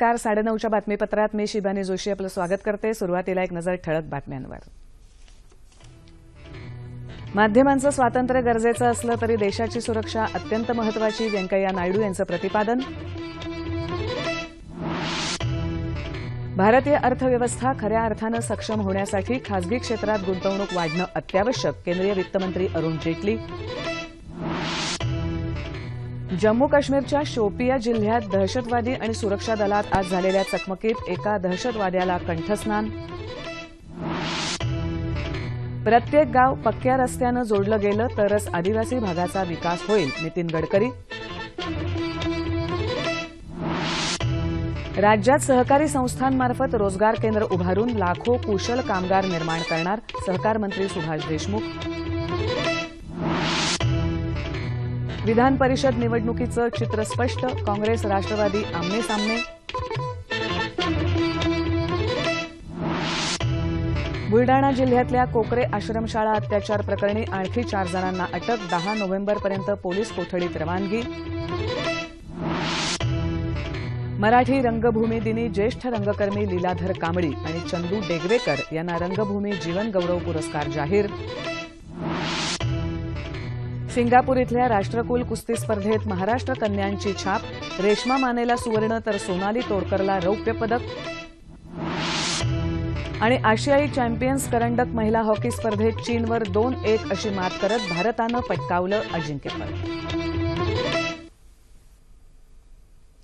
नमस्कार साडेनऊच्या बातमीपत्रात मी शिबानी जोशी आपलं स्वागत करते. सुरुवातीला एक नजर ठळक बातम्यांवर. माध्यमांचं स्वातंत्र्य गरजेचं असलं तरी देशाची सुरक्षा अत्यंत महत्वाची व्यंकय्या नायडू यांचं प्रतिपादन. भारतीय अर्थव्यवस्था खऱ्या अर्थानं सक्षम होण्यासाठी खासगी क्षेत्रात गुंतवणूक वाढणं अत्यावश्यक केंद्रीय वित्तमंत्री अरुण जेटली. जम्मू काश्मीरच्या शोपिया जिल्ह्यात दहशतवादी आणि सुरक्षा दलात आज झालेल्या चकमकीत एका दहशतवाद्याला कंठस्नान. प्रत्येक गाव पक्क्या रस्त्यानं जोडलं गेलं तरच आदिवासी भागाचा विकास होईल नितीन गडकरी. राज्यात सहकारी संस्थांमार्फत रोजगार केंद्र उभारून लाखो कुशल कामगार निर्माण करणार सहकार मंत्री सुभाष देशमुख. विधान परिषद निवडणुकीचं चित्र स्पष्ट काँग्रेस राष्ट्रवादी आमने सामने. बुलडाणा जिल्ह्यातल्या कोकरे आश्रमशाळा अत्याचार प्रकरणी आणखी चार जणांना अटक दहा नोव्हेंबरपर्यंत पोलीस कोठडीत रवानगी. मराठी रंगभूमी दिनी ज्येष्ठ रंगकर्मी लीलाधर कांबळी आणि चंदू डेगवेकर यांना रंगभूमी जीवन गौरव पुरस्कार जाहीर. सिंगापूर इथल्या राष्ट्रकुल कुस्ती स्पर्धेत महाराष्ट्र कन्यांची छाप रेश्मा मानेला सुवर्ण तर सोनाली तोडकरला रौप्य पदक. आणि आशियाई चॅम्पियन्स करंडक महिला हॉकी स्पर्धेत चीनवर दोन एक अशी मात करत भारतानं पटकावलं अजिंक्यपद.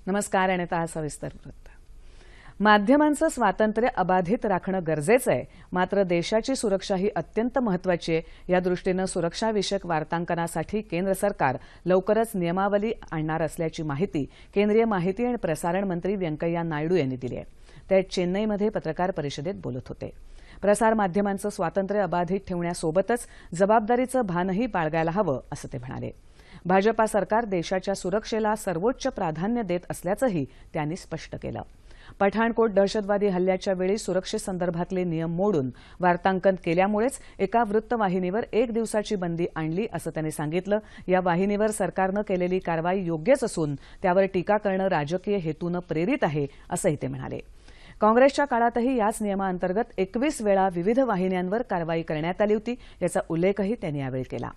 नमस्कार आणि आता हा सविस्तर वृत्त. माध्यमांचं स्वातंत्र्य अबाधित राखणं गरजेचं आहे. मात्र देशाची सुरक्षा ही अत्यंत महत्वाची आहे. या दृष्टीनं सुरक्षाविषयक वार्तांकनासाठी केंद्र सरकार लवकरच नियमावली आणणार असल्याची माहिती केंद्रीय माहिती आणि प्रसारण मंत्री व्यंकय्या नायडू यांनी दिली आहे. ते चेन्नईमध्ये पत्रकार परिषदेत बोलत होते. प्रसारमाध्यमांचं स्वातंत्र्य अबाधित ठेवण्यासोबतच जबाबदारीचं भानही बाळगायला हवं असं ते म्हणाले. भाजपा सरकार देशाच्या सुरक्षेला सर्वोच्च प्राधान्य देत असल्याचंही त्यांनी स्पष्ट केलं. पठाणकोट दहशतवादी हल्ल्याच्या वेळी सुरक्षेसंदर्भातले नियम मोडून वार्तांकन केल्यामुळेच एका वृत्तवाहिनीवर एक दिवसाची बंदी आणली असं त्यांनी सांगितलं. या वाहिनीवर सरकारनं केलेली कारवाई योग्यच असून त्यावर टीका करणं राजकीय हेतूनं प्रेरित आहे असंही ते म्हणाले. काँग्रेसच्या काळातही याच नियमाअंतर्गत एकवीस वेळा विविध वाहिन्यांवर कारवाई करण्यात आली होती याचा उल्लेखही त्यांनी यावेळी केला.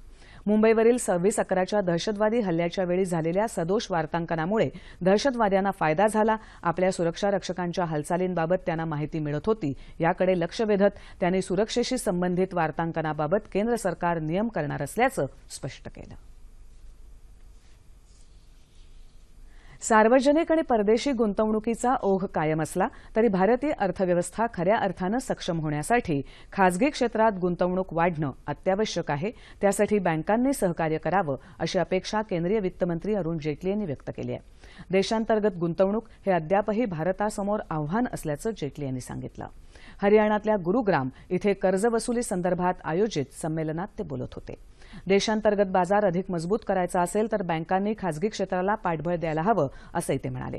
मुंबईवरील सव्वीस अकराच्या दहशतवादी हल्ल्याच्या वेळी झालेल्या सदोष वार्तांकनामुळे दहशतवाद्यांना फायदा झाला. आपल्या सुरक्षा रक्षकांच्या हालचालींबाबत त्यांना माहिती मिळत होती. याकडे लक्ष वेधत त्यांनी सुरक्षेशी संबंधित वार्तांकनाबाबत केंद्र सरकार नियम करणार असल्याचं स्पष्ट केलं. सार्वजनिक आणि परदेशी गुंतवणुकीचा ओघ कायम असला तरी भारतीय अर्थव्यवस्था खऱ्या अर्थानं सक्षम होण्यासाठी खासगी क्षेत्रात गुंतवणूक वाढणं अत्यावश्यक आहे. त्यासाठी बँकांनी सहकार्य करावं अशी अपेक्षा केंद्रीय वित्तमंत्री अरुण जेटली यांनी व्यक्त केली आहे. देशांतर्गत गुंतवणूक हे अद्यापही भारतासमोर आव्हान असल्याचं जेटली यांनी सांगितलं. हरियाणातल्या गुरुग्राम इथे कर्जवसुली संदर्भात आयोजित संमेलनात ते बोलत होते. देशांतर्गत बाजार अधिक मजबूत करायचा असेल तर बँकांनी खासगी क्षेत्राला पाठबळ द्यायला हवं असंही ते म्हणाले.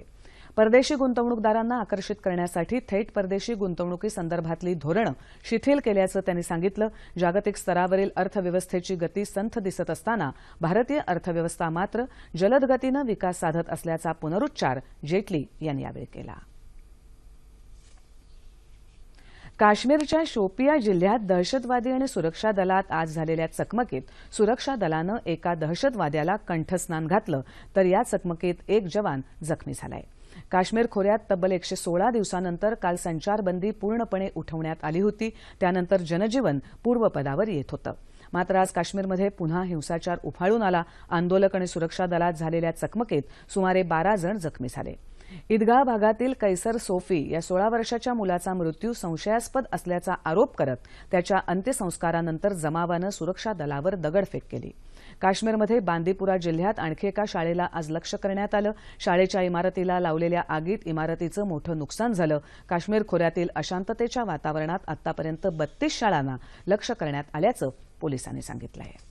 परदेशी गुंतवणूकदारांना आकर्षित करण्यासाठी थेट परदेशी गुंतवणुकीसंदर्भातली धोरणं शिथिल केल्याचं त्यांनी सांगितलं. जागतिक स्तरावरील अर्थव्यवस्थेची गती संथ दिसत असताना भारतीय अर्थव्यवस्था मात्र जलद गतीनं विकास साधत असल्याचा पुनरुच्चार जेटली यांनी यावेळी केला. काश्मीरच्या शोपिया जिल्ह्यात दहशतवादी आणि सुरक्षा दलात आज झालेल्या चकमकीत सुरक्षा दलानं एका दहशतवाद्याला कंठस्नान घातलं तर या चकमकीत एक जवान जखमी झालाय. काश्मीर खोऱ्यात तब्बल एकशे सोळा दिवसानंतर काल संचारबंदी पूर्णपणे उठवण्यात आली होती त्यानंतर जनजीवन पूर्वपदावर येत होतं. मात्र आज काश्मीरमध्ये पुन्हा हिंसाचार उफाळून आला. आंदोलक आणि सुरक्षा दलात झालेल्या चकमकीत सुमारे बारा जण जखमी झाले. ईदगाह भागातील कैसर सोफी या सोळा वर्षाच्या मुलाचा मृत्यू संशयास्पद असल्याचा आरोप करत त्याच्या अंत्यसंस्कारानंतर जमावानं सुरक्षा दलावर दगडफेक केली. काश्मीरमध्ये बांदीपुरा जिल्ह्यात आणखी एका शाळेला आज लक्ष करण्यात आलं. शाळेच्या इमारतीला लावलेल्या आगीत इमारतीचं मोठं नुकसान झालं. काश्मीर खोऱ्यातील अशांततेच्या वातावरणात आतापर्यंत बत्तीस शाळांना लक्ष करण्यात आल्याचं पोलिसांनी सांगितलं आहे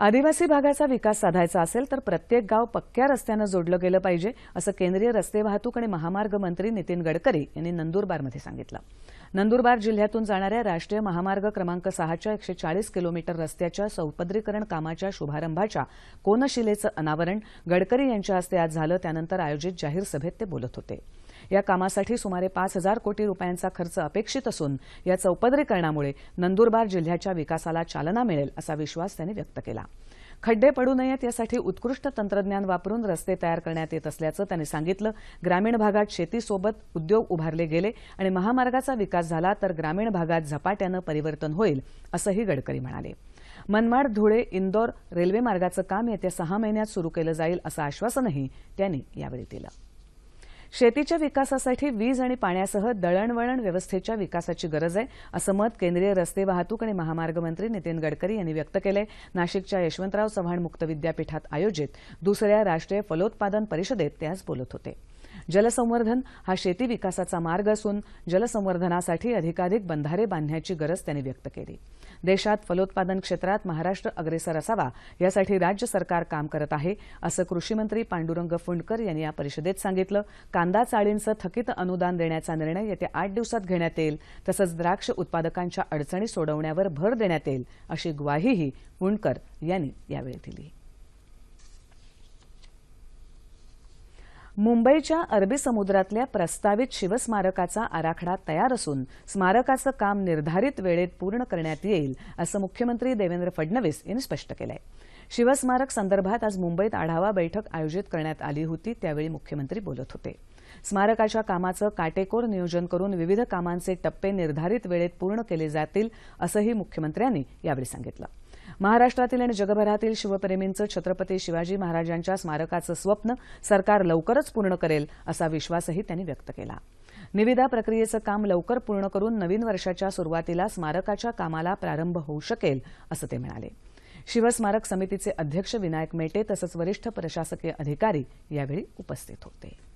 आदिवासी भागाचा विकास साधायचा असेल तर प्रत्येक गाव पक्क्या रस्त्यानं जोडलं गेलं पाहिजे असं केंद्रीय रस्ते वाहतूक आणि महामार्ग मंत्री नितीन गडकरी यांनी नंदुरबारमध्ये सांगितलं. नंदुरबार जिल्ह्यातून जाणाऱ्या राष्ट्रीय महामार्ग क्रमांक सहाच्या एकशे चाळीस किलोमीटर रस्त्याच्या सौपद्रीकरण कामाच्या शुभारंभाच्या कोनशिलेचं अनावरण गडकरी यांच्या हस्ते आज झालं त्यानंतर आयोजित जाहीर सभेत ते बोलत होते. या कामासाठी सुमारे पाच हजार कोटी रुपयांचा खर्च अपेक्षित असून या चौपदरीकरणामुळे नंदुरबार जिल्ह्याच्या विकासाला चालना मिळेल असा विश्वास त्यांनी व्यक्त केला. खड्डे पडू नयेत यासाठी उत्कृष्ट तंत्रज्ञान वापरून रस्ते तयार करण्यात येत असल्याचं त्यांनी सांगितलं. ग्रामीण भागात शेतीसोबत उद्योग उभारले गेले आणि महामार्गाचा विकास झाला तर ग्रामीण भागात झपाट्यानं परिवर्तन होईल असंही गडकरी म्हणाले. मनमाड धुळे इंदौर रेल्वे मार्गाचं काम येत्या सहा महिन्यात सुरू केलं जाईल असं आश्वासनही त्यांनी यावेळी दिलं. शेतीच्या विकासासाठी वीज आणि पाण्यासह दळणवळण व्यवस्थेच्या विकासाची गरज आहे असं मत केंद्रीय रस्ते वाहतूक आणि महामार्ग मंत्री नितीन गडकरी यांनी व्यक्त केलंय. नाशिकच्या यशवंतराव चव्हाण मुक्त विद्यापीठात आयोजित दुसऱ्या राष्ट्रीय फलोत्पादन परिषदेत ते आज बोलत होते. जलसंवर्धन हा शेती विकासाचा मार्ग असून जलसंवर्धनासाठी अधिकाधिक बंधारे बांधण्याची गरज त्यांनी व्यक्त केली. देशात फलोत्पादन क्षेत्रात महाराष्ट्र अग्रेसर असावा यासाठी राज्य सरकार काम करत आहे असं कृषीमंत्री पांडुरंग फुंडकर यांनी या परिषदेत सांगितलं. कांदा चाळींचं थकीत अनुदान देण्याचा निर्णय येत्या आठ दिवसात घेण्यात येईल तसंच द्राक्ष उत्पादकांच्या अडचणी सोडवण्यावर भर देण्यात येईल अशी ग्वाहीही फुंडकर यांनी यावेळी दिली. मुंबईच्या अरबी समुद्रातल्या प्रस्तावित शिवस्मारकाचा आराखडा तयार असून स्मारकाचं काम निर्धारित वेळेत पूर्ण करण्यात येईल असं मुख्यमंत्री देवेंद्र फडणवीस यांनी स्पष्ट केलं आहे शिवस्मारक संदर्भात आज मुंबईत आढावा बैठक आयोजित करण्यात आली होती त्यावेळी मुख्यमंत्री बोलत होते. स्मारकाच्या कामाचं काटेकोर नियोजन करून विविध कामांचे टप्पे निर्धारित वेळेत पूर्ण केले जातील असंही मुख्यमंत्र्यांनी यावेळी सांगितलं. महाराष्ट्रातील आणि जगभरातील शिवप्रेमींचं छत्रपती शिवाजी महाराजांच्या स्मारकाचं स्वप्न सरकार लवकरच पूर्ण करेल असा विश्वासही त्यांनी व्यक्त केला. निविदा प्रक्रियेचं काम लवकर पूर्ण करून नवीन वर्षाच्या सुरुवातीला स्मारकाच्या कामाला प्रारंभ होऊ शकेल असं ते म्हणाले. शिवस्मारक समितीचे अध्यक्ष विनायक मेटे तसंच वरिष्ठ प्रशासकीय अधिकारी यावेळी उपस्थित होते.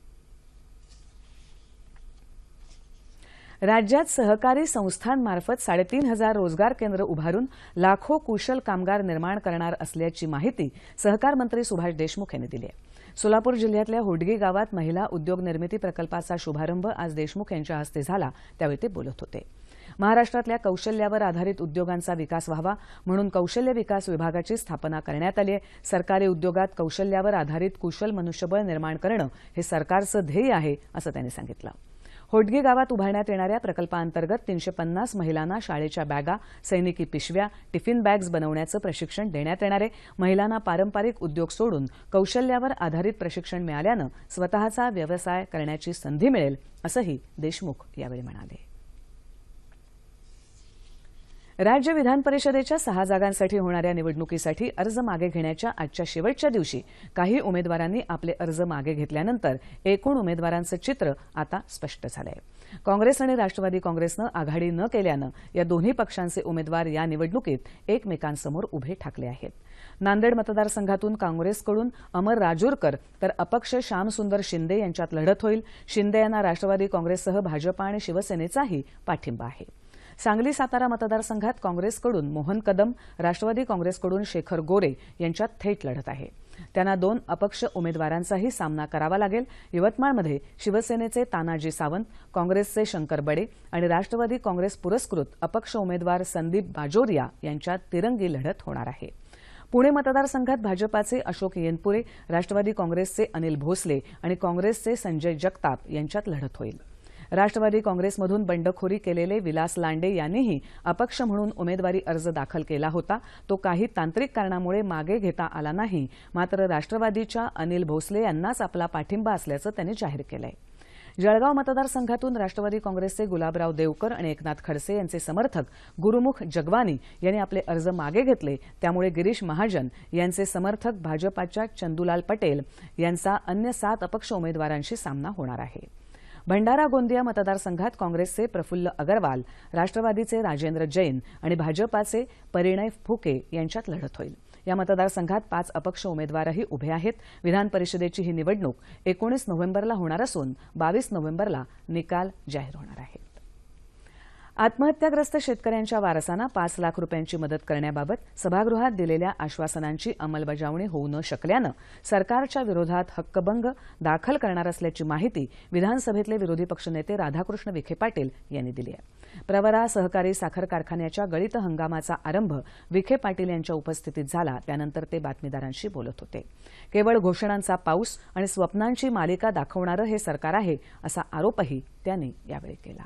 राज्यात सहकारी संस्थांमार्फत साडेतीन हजार रोजगार केंद्र उभारून लाखो कुशल कामगार निर्माण करणार असल्याची माहिती सहकार मंत्री सुभाष देशमुख यांनी दिली आहे. सोलापूर जिल्ह्यातल्या होडगी गावात महिला उद्योग निर्मिती प्रकल्पाचा शुभारंभ आज देशमुख यांच्या हस्ते झाला त्यावेळी ते बोलत होते. महाराष्ट्रातल्या कौशल्यावर आधारित उद्योगांचा विकास व्हावा म्हणून कौशल्य विकास विभागाची स्थापना करण्यात आली आहे. सरकारी उद्योगात कौशल्यावर आधारित कुशल मनुष्यबळ निर्माण करणं हे सरकारचं ध्येय आहे असं त्यांनी सांगितलं. होडगी गावात उभारण्यात येणाऱ्या प्रकल्पाअंतर्गत तीनशे पन्नास महिलांना शाळेच्या बॅगा सैनिकी पिशव्या टिफिन बॅग्स बनवण्याचं प्रशिक्षण देण्यात येणार आहे. महिलांना पारंपरिक उद्योग सोडून कौशल्यावर आधारित प्रशिक्षण मिळाल्यानं स्वतःचा व्यवसाय करण्याची संधी मिळेल असंही देशमुख यावेळी म्हणाले. राज्य विधान परिषदेच्या सहा जागांसाठी होणाऱ्या निवडणुकीसाठी अर्ज मागे घेण्याच्या आजच्या शेवटच्या दिवशी काही उमेदवारांनी आपले अर्ज मागे घेतल्यानंतर एकूण उमेदवारांचं चित्र आता स्पष्ट झालं आहे काँग्रेस आणि राष्ट्रवादी काँग्रेसनं आघाडी न केल्यानं या दोन्ही पक्षांचे उमेदवार या निवडणुकीत एकमेकांसमोर उभे ठाकले आहेत. नांदेड मतदारसंघातून काँग्रेसकडून अमर राजूरकर तर अपक्ष श्यामसुंदर शिंदे यांच्यात लढत होईल. शिंदे यांना राष्ट्रवादी काँग्रेससह भाजपा आणि शिवसेनेचाही पाठिंबा आहे. सांगली सातारा मतदारसंघात काँग्रेसकडून मोहन कदम राष्ट्रवादी काँग्रेसकडून शेखर गोरे यांच्यात थेट लढत आहे. त्यांना दोन अपक्ष उमेदवारांचाही सामना करावा लागेल. यवतमाळमध्ये शिवसेनेचे तानाजी सावंत काँग्रेसचे शंकर बडे आणि राष्ट्रवादी काँग्रेस पुरस्कृत अपक्ष उमेदवार संदीप बाजोरिया यांच्यात तिरंगी लढत होणार आहे. पुणे मतदारसंघात भाजपाचे अशोक येनपुरे राष्ट्रवादी काँग्रेसचे अनिल भोसले आणि काँग्रेसचे संजय जगताप यांच्यात लढत होईल. राष्ट्रवादी काँग्रेसमधून बंडखोरी केलेले विलास लांडे यांनीही अपक्ष म्हणून उमेदवारी अर्ज दाखल केला होता. तो काही तांत्रिक कारणामुळे मागे घेता आला नाही. मात्र राष्ट्रवादीच्या अनिल भोसले यांनाच आपला पाठिंबा असल्याचं त्यांनी जाहीर केलं आहे जळगाव मतदारसंघातून राष्ट्रवादी काँग्रेसचे गुलाबराव देवकर आणि एकनाथ खडसे यांचे समर्थक गुरुमुख जगवानी यांनी आपले अर्ज मागे घेतले. त्यामुळे गिरीश महाजन यांचे समर्थक भाजपाच्या चंदुलाल पटेल यांचा अन्य सात अपक्ष उमेदवारांशी सामना होणार आहे. भंडारा गोंदिया मतदारसंघात काँग्रेसचे प्रफुल्ल अगरवाल राष्ट्रवादीचे राजेंद्र जैन आणि भाजपाचे परिणय फुके यांच्यात लढत होईल. या मतदारसंघात पाच अपक्ष उमेदवारही उभे आहेत. विधान परिषदेची ही निवडणूक एकोणीस नोव्हेंबरला होणार असून बावीस नोव्हेंबरला निकाल जाहीर होणार आहे. आत्महत्याग्रस्त शेतकऱ्यांच्या वारसांना पाच लाख रुपयांची मदत करण्याबाबत सभागृहात दिलेल्या आश्वासनांची अंमलबजावणी होऊ न शकल्यानं सरकारच्या विरोधात हक्कभंग दाखल करणार असल्याची माहिती विधानसभेतले विरोधी पक्षनेते राधाकृष्ण विखे पाटील यांनी दिली आहे. प्रवरा सहकारी साखर कारखान्याच्या गळीत हंगामाचा आरंभ विखे पाटील यांच्या उपस्थितीत झाला त्यानंतर ते बातमीदारांशी बोलत होते. केवळ घोषणांचा पाऊस आणि स्वप्नांची मालिका दाखवणारं हे सरकार आहे असा आरोपही त्यांनी यावेळी केला.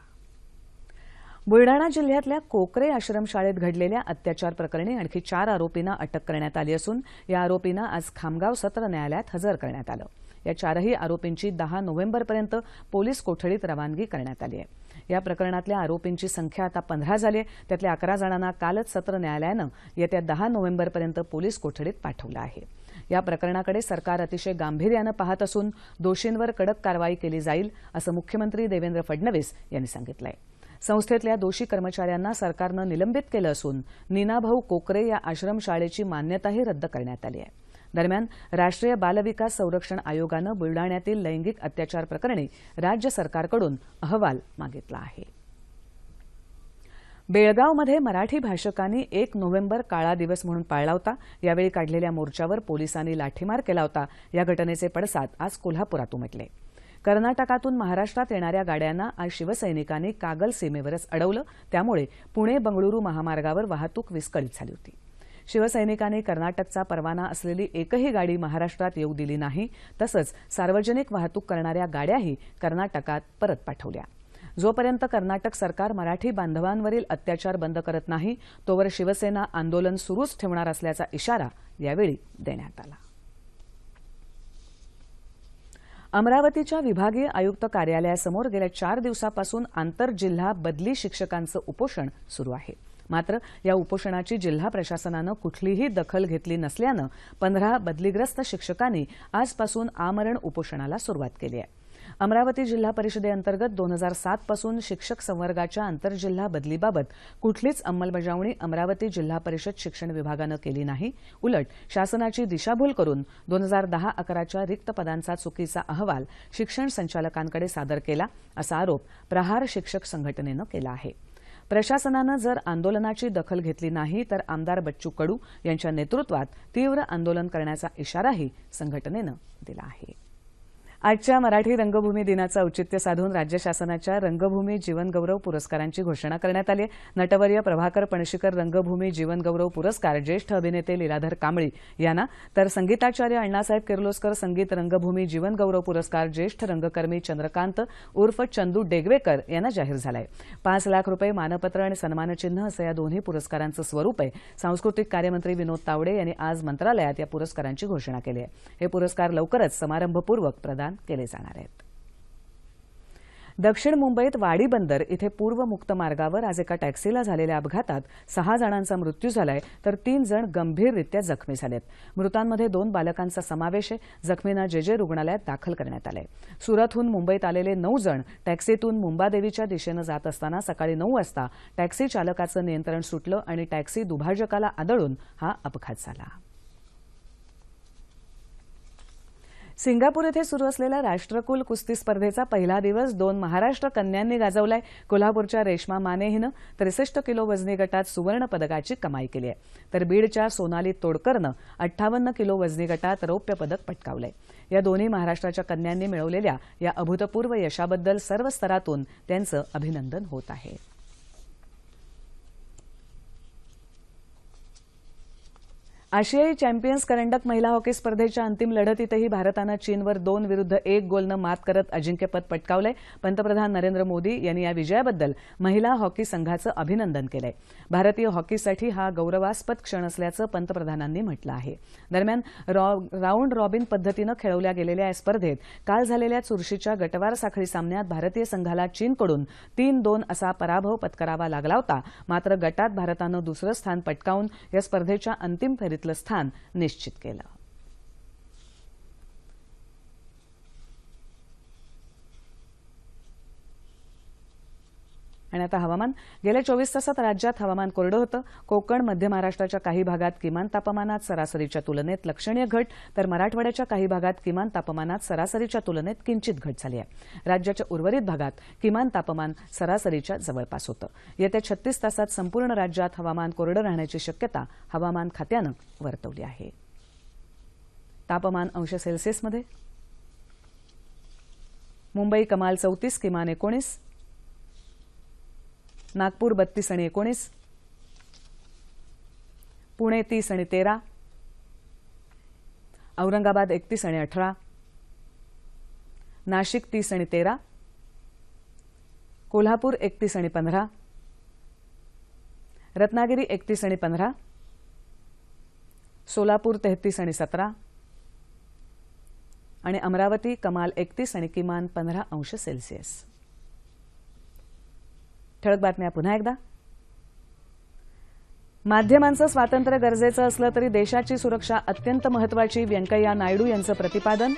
बुलडाणा जिल्ह्यातल्या कोकरे आश्रमशाळेत घडलेल्या अत्याचार प्रकरणी आणखी चार आरोपींना अटक करण्यात आली असून या आरोपींना आज खामगाव सत्र न्यायालयात हजर करण्यात आलं. या चारही आरोपींची दहा नोव्हेंबरपर्यंत पोलीस कोठडीत रवानगी करण्यात आली आहे. या प्रकरणातल्या आरोपींची संख्या आता पंधरा झाली आहे. त्यातल्या अकरा जणांना कालच सत्र न्यायालयानं येत्या दहा नोव्हेंबरपर्यंत पोलीस कोठडीत पाठवलं आहे. या प्रकरणाकडे सरकार अतिशय गांभीर्यानं पाहत असून दोषींवर कडक कारवाई केली जाईल असं मुख्यमंत्री देवेंद्र फडणवीस यांनी सांगितलं आहे संस्थेतल्या दोषी कर्मचाऱ्यांना सरकारनं निलंबित केलं असून नीनाभाऊ कोकरे या आश्रमशाळेची मान्यताही रद्द करण्यात आली आहे. दरम्यान राष्ट्रीय बालविकास संरक्षण आयोगानं बुलडाण्यातील लैंगिक अत्याचार प्रकरणी राज्य सरकारकडून अहवाल मागितला आहे. बेळगावमध्ये मराठी भाषकांनी एक नोव्हेंबर काळा दिवस म्हणून पाळला होता. यावेळी काढलेल्या मोर्चावर पोलिसांनी लाठीमार केला होता. या घटनेचे पडसाद आज कोल्हापुरात उमटले. कर्नाटकातून महाराष्ट्रात येणाऱ्या गाड्यांना आज शिवसैनिकांनी कागल सीमेवरच अडवलं. त्यामुळे पुणे बंगळुरू महामार्गावर वाहतूक विस्कळीत झाली होती. शिवसैनिकांनी कर्नाटकचा परवाना असलेली एकही गाडी महाराष्ट्रात येऊ दिली नाही. तसंच सार्वजनिक वाहतूक करणाऱ्या गाड्याही कर्नाटकात परत पाठवल्या. जोपर्यंत कर्नाटक सरकार मराठी बांधवांवरील अत्याचार बंद करत नाही तोवर शिवसेना आंदोलन सुरूच ठेवणार असल्याचा इशारा यावेळी देण्यात आला. अमरावतीच्या विभागीय आयुक्त कार्यालयासमोर गेल्या चार दिवसापासून आंतरजिल्हा बदली शिक्षकांचं उपोषण सुरू आहे. मात्र या उपोषणाची जिल्हा प्रशासनानं कुठलीही दखल घेतली नसल्यानं पंधरा बदलीग्रस्त शिक्षकांनी आजपासून आमरण उपोषणाला सुरुवात केली आहे. अमरावती जिल्हा परिषदेअंतर्गत दोन हजार सात पासून शिक्षक संवर्गाच्या आंतरजिल्हा बदलीबाबत कुठलीच अंमलबजावणी अमरावती जिल्हा परिषद शिक्षण विभागानं केली नाही. उलट शासनाची दिशाभूल करून दोन हजार दहा अकराच्या रिक्त पदांचा चुकीचा अहवाल शिक्षण संचालकांकडे सादर केला असा आरोप प्रहार शिक्षक संघटनेनं केला आहे. प्रशासनानं जर आंदोलनाची दखल घेतली नाही तर आमदार बच्चू कडू यांच्या नेतृत्वात तीव्र आंदोलन करण्याचा इशाराही संघटनेनं दिला आहे. आजच्या मराठी रंगभूमी दिनाचं औचित्य साधून राज्य शासनाच्या रंगभूमी जीवनगौरव पुरस्कारांची घोषणा करण्यात आली आहे. नटवर्य प्रभाकर पणशीकर रंगभूमी जीवनगौरव पुरस्कार ज्येष्ठ अभिनेते लीलाधर कांबळी यांना तर संगीताचार्य अण्णासाहेब किर्लोस्कर संगीत रंगभूमी जीवनगौरव पुरस्कार ज्येष्ठ रंगकर्मी चंद्रकांत उर्फ चंदू डेगवेकर यांना जाहीर झाला आहे पाच लाख रुपये मानपत्र आणि सन्मानचिन्ह असं या दोन्ही पुरस्कारांचं स्वरूप आहे. सांस्कृतिक कार्यमंत्री विनोद तावडे यांनी आज मंत्रालयात या पुरस्कारांची घोषणा केली आहे. हे पुरस्कार लवकरच समारंभपूर्वक प्रदान केले जाणार आहेत. दक्षिण मुंबईत वाडी बंदर इथे पूर्व मुक्त मार्गावर आज एका टॅक्सीला झालेल्या अपघातात सहा जणांचा मृत्यू झालाय तर तीन जण गंभीररित्या जखमी झालेत. मृतांमध्ये दोन बालकांचा समावेश आहे. जखमींना जे जे रुग्णालयात दाखल करण्यात आलंय. सुरतहून मुंबईत आलेले नऊ जण टॅक्सीतून मुंबादेवीच्या दिशेनं जात असताना सकाळी नऊ वाजता टॅक्सी चालकाचं नियंत्रण सुटलं आणि टॅक्सी दुभाजकाला आदळून हा अपघात झाला. सिंगापूर येथे सुरू असलेल्या राष्ट्रकुल कुस्ती स्पर्धेचा पहिला दिवस दोन महाराष्ट्र कन्यांनी गाजवलाय. कोल्हापूरच्या रेश्मा माने हिनं त्रेसष्ट किलो वजनी गटात सुवर्ण पदकाची कमाई केली आहे. तर बीडच्या सोनाली तोडकरनं अठ्ठावन्न किलो वजनी गटात रौप्य पदक पटकावलंय. या दोन्ही महाराष्ट्राच्या कन्यांनी मिळवलेल्या या अभूतपूर्व यशाबद्दल सर्व स्तरातून त्यांचं अभिनंदन होत आहे. आशियाई चॅम्पियन्स करंडक महिला हॉकी स्पर्धेच्या अंतिम लढतीतही भारतानं चीनवर दोन विरुद्ध एक गोलनं मात करत अजिंक्यपद पटकावलंय. पंतप्रधान नरेंद्र मोदी यांनी या विजयाबद्दल महिला हॉकी संघाचं अभिनंदन केलंय. भारतीय हॉकीसाठी हा गौरवास्पद क्षण असल्याचं पंतप्रधानांनी म्हटलं आहे. दरम्यान राऊंड रॉबिन पद्धतीनं खेळवल्या गेलेल्या या स्पर्धेत काल झालेल्या चुरशीच्या गटवार साखळी सामन्यात भारतीय संघाला चीनकडून तीन दोन असा पराभव पत्करावा लागला होता. मात्र गटात भारतानं दुसरं स्थान पटकावून या स्पर्धेच्या अंतिम फेरीत स्थान निश्चित केलं. आणि आता हवामान. गेल्या चोवीस तासात राज्यात हवामान कोरडं होतं. कोकण मध्य महाराष्ट्राच्या काही भागात किमान तापमानात सरासरीच्या तुलनेत लक्षणीय घट तर मराठवाड्याच्या काही भागात किमान तापमानात सरासरीच्या तुलनेत किंचित घट झाली आहे. राज्याच्या उर्वरित भागात किमान तापमान सरासरीच्या जवळपास होतं. येत्या छत्तीस तासात संपूर्ण राज्यात हवामान कोरडं राहण्याची शक्यता हवामान खात्यानं वर्तवली आहे. तापमान अंश सेल्सिअसमध्ये मुंबई कमाल चौतीस किमान एकोणीस. नागपूर बत्तीस आणि एकोणीस. पुणे तीस आणि तेरा. औरंगाबाद एकतीस आणि अठरा. नाशिक तीस आणि तेरा. कोल्हापूर एकतीस आणि पंधरा. रत्नागिरी एकतीस आणि पंधरा. सोलापूर तेहतीस आणि सतरा. आणि अमरावती कमाल एकतीस आणि किमान पंधरा अंश सेल्सिअस. ठळक बातम्या पुन्हा एकदा. माध्यमांचं स्वातंत्र्य गरजेचं असलं तरी देशाची सुरक्षा अत्यंत महत्वाची व्यंकय्या नायडू यांचं प्रतिपादन.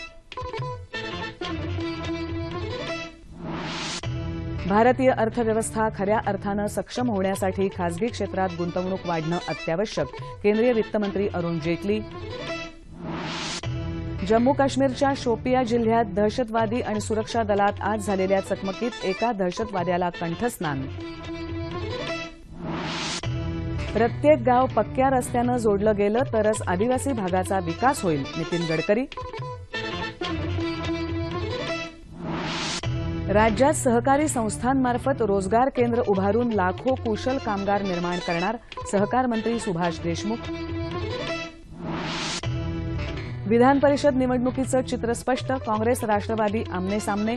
भारतीय अर्थव्यवस्था खऱ्या अर्थानं सक्षम होण्यासाठी खासगी क्षेत्रात गुंतवणूक वाढणं अत्यावश्यक केंद्रीय वित्तमंत्री अरुण जेटली. जम्मू काश्मीरच्या शोपिया जिल्ह्यात दहशतवादी आणि सुरक्षा दलात आज झालेल्या चकमकीत एका दहशतवाद्याला कंठस्नान. प्रत्येक गाव पक्क्या रस्त्यानं जोडलं गेलं तरच आदिवासी भागाचा विकास होईल नितीन गडकरी. राज्यात सहकारी संस्थांमार्फत रोजगार केंद्र उभारून लाखो कुशल कामगार निर्माण करणार सहकार मंत्री सुभाष देशमुख. विधान परिषद निवडणुकीचं चित्र स्पष्ट काँग्रेस राष्ट्रवादी आमने सामने.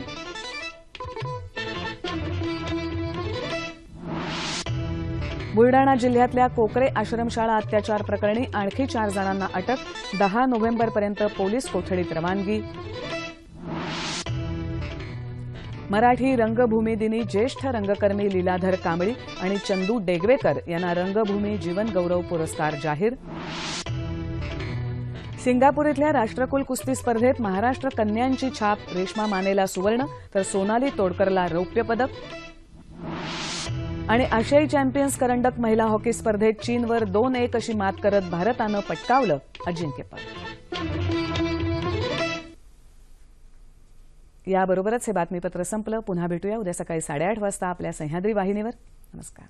बुलडाणा जिल्ह्यातल्या कोकरे आश्रमशाळा अत्याचार प्रकरणी आणखी चार जणांना अटक दहा नोव्हेंबरपर्यंत पोलीस कोठडीत रवानगी. मराठी रंगभूमी दिनी ज्येष्ठ रंगकर्मी लीलाधर कांबळी आणि चंदू डेगवेकर यांना रंगभूमी जीवन गौरव पुरस्कार जाहीर. सिंगापूर इथल्या राष्ट्रकुल कुस्ती स्पर्धेत महाराष्ट्र कन्यांची छाप रेश्मा मानेला सुवर्ण तर सोनाली तोडकरला रौप्य पदक. आणि आशियाई चॅम्पियन्स करंडक महिला हॉकी स्पर्धेत चीनवर दोन एक अशी मात करत भारतानं पटकावलं अजिंक्यपद. याबरोबरच हे बातमीपत्र संपलं. पुन्हा भेटूया उद्या सकाळी साडेआठ वाजता आपल्या सह्याद्री वाहिनीवर. नमस्कार.